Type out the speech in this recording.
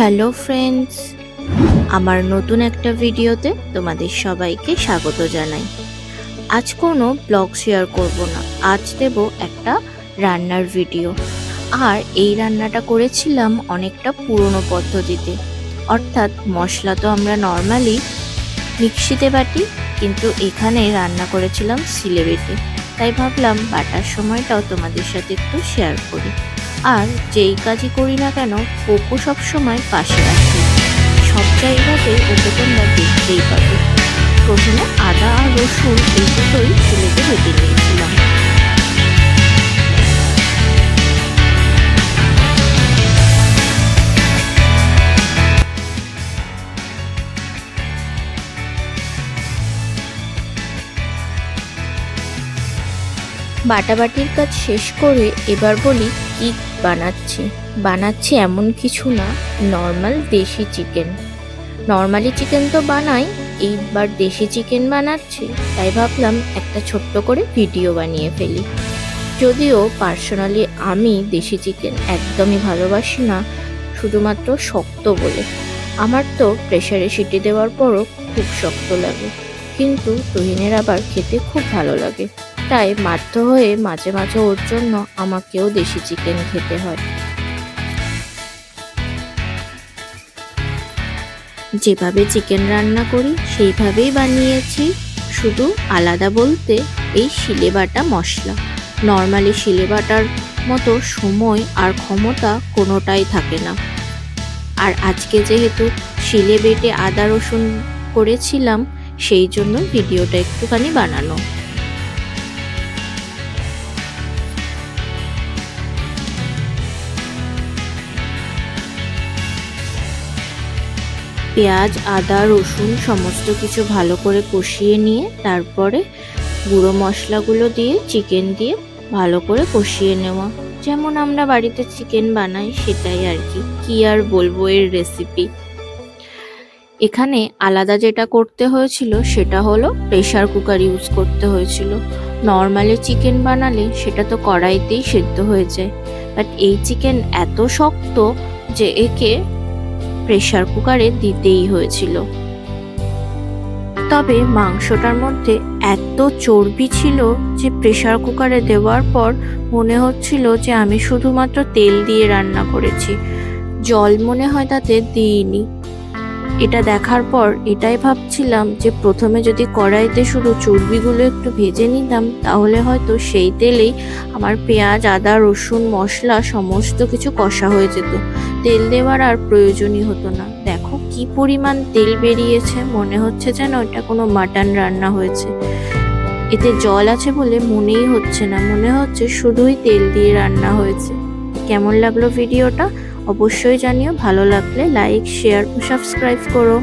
Hello friends, আমার নতুন একটা ভিডিওতে তোমাদের সবাইকে স্বাগত জানাই। আজ কোনো ব্লগ শেয়ার করব না, আজ দেব একটা রান্নার ভিডিও। আর এই রান্নাটা করেছিলাম অনেকটা পুরনো পদ্ধতিতে। অর্থাৎ মশলা তো আমরা নর্মালি মিক্সিতে বাটি, কিন্তু এখানে রান্না করেছিলাম সিলে বেটে তাই ভাবলাম বাটার সময়টাও তোমাদের সাথে একটু শেয়ার করি। আর যেই কাজই করি না কেন পোকো সবসময় পাশে আসে সব জায়গাতে ওকে তোমরা দেখতেই পাবে। প্রথমে আদা আর রসুন এই দুটোই ছেলেকে বেটে বাটাবাটির কাজ শেষ করে এবার বলি কি বানাচ্ছি? বানাচ্ছি এমন কিছু না, নর্মাল দেশি চিকেন। নর্মালি চিকেন তো বানাই, এইবার দেশি চিকেন বানাচ্ছি, তাই ভাবলাম একটা ছোট্ট করে ভিডিও বানিয়ে ফেলি। যদিও পার্সোনালি আমি দেশি চিকেন একদমই ভালোবাসি না, শুধুমাত্র শক্ত বলে। আমার তো প্রেশারে সিটি দেওয়ার পরও খুব শক্ত লাগে, কিন্তু তুহিনের আবার খেতে খুব ভালো লাগে। তাই বাধ্য হয়ে মাঝে মাঝে ওর জন্য আমাকেও দেশি চিকেন খেতে হয়। যেভাবে চিকেন রান্না করি, সেইভাবেই বানিয়েছি। শুধু আলাদা বলতে এই শিলে বাটা মশলা। নর্মালি শিলে বাটার মতো সময় আর ক্ষমতা কোনোটাই থাকে না। আর আজকে যেহেতু শিলে বেটে আদা রসুন করেছিলাম, সেই জন্য ভিডিওটা একটুখানি বানানো। পেঁয়াজ, আদা, রসুন সমস্ত কিছু ভালো করে কষিয়ে নিয়ে তারপরে গুঁড়ো মশলাগুলো দিয়ে চিকেন দিয়ে ভালো করে কষিয়ে নেওয়া। যেমন আমরা বাড়িতে চিকেন বানাই সেটাই আর কি। কি আর বলব এর রেসিপি এখানে আলাদা যেটা করতে হয়েছিল সেটা হলো প্রেশার কুকার ইউজ করতে হয়েছিল। নর্মালি চিকেন বানালে সেটা তো কড়াইতেই সেদ্ধ হয়ে যায়। বাট এই চিকেন এত শক্ত যে একে প্রেশার কুকারে দিতেই হয়েছিল। তবে মাংসটার মধ্যে এত চর্বি ছিল যে প্রেশার কুকারে দেওয়ার পর মনে হচ্ছিল যে আমি শুধুমাত্র তেল দিয়ে রান্না করেছি। জল মনে হয় তাতে দিইনি। এটা দেখার পর এটাই ভাবছিলাম যে প্রথমে যদি কড়াইতে শুধু চর্বিগুলো একটু ভেজে নিতাম, তাহলে হয়তো সেই তেলেই আমার পেঁয়াজ, আদা, রসুন, মশলা সমস্ত কিছু কষা হয়ে যেত। তেল দেওয়ার আর প্রয়োজনই হতো না। দেখো কি পরিমাণ তেল বেরিয়েছে, মনে হচ্ছে যেন এটা কোনো মাটন রান্না হয়েছে। এতে জল আছে বলে মনেই হচ্ছে না, মনে হচ্ছে শুধুই তেল দিয়ে রান্না হয়েছে। কেমন লাগল ভিডিওটা? অবশ্যই জানিও ভালো লাগলে লাইক শেয়ার ও সাবস্ক্রাইব করো।